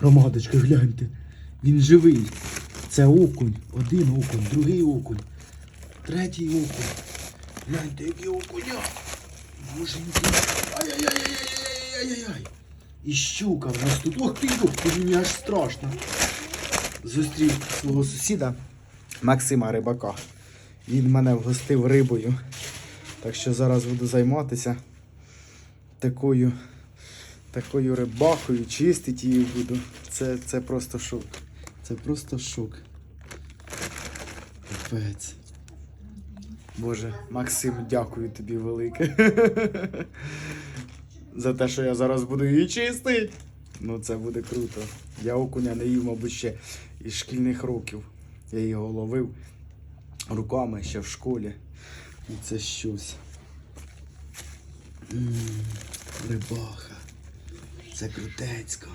Громадочка, гляньте. Він живий. Це окунь. Один окунь, другий окунь. Третій окунь. Гляньте, який окуня. Боженьки. Ай-яй-яй-яй-яй-яй-яй-яй. І щука в нас тут. Ох ти, ти, мені аж страшно. Зустрів свого сусіда Максима Рибака. Він мене вгостив рибою. Так що зараз буду займатися такою, такою рибахою, чистити її буду. Це, це просто шок. Це просто шок. Капець. Боже, Максим, дякую тобі велике. За те, що я зараз буду її чистити. Ну це буде круто. Я окуня не їв, мабуть, ще із шкільних років. Я його ловив руками ще в школі. І це щось. М, Рибаха. Це крутецько.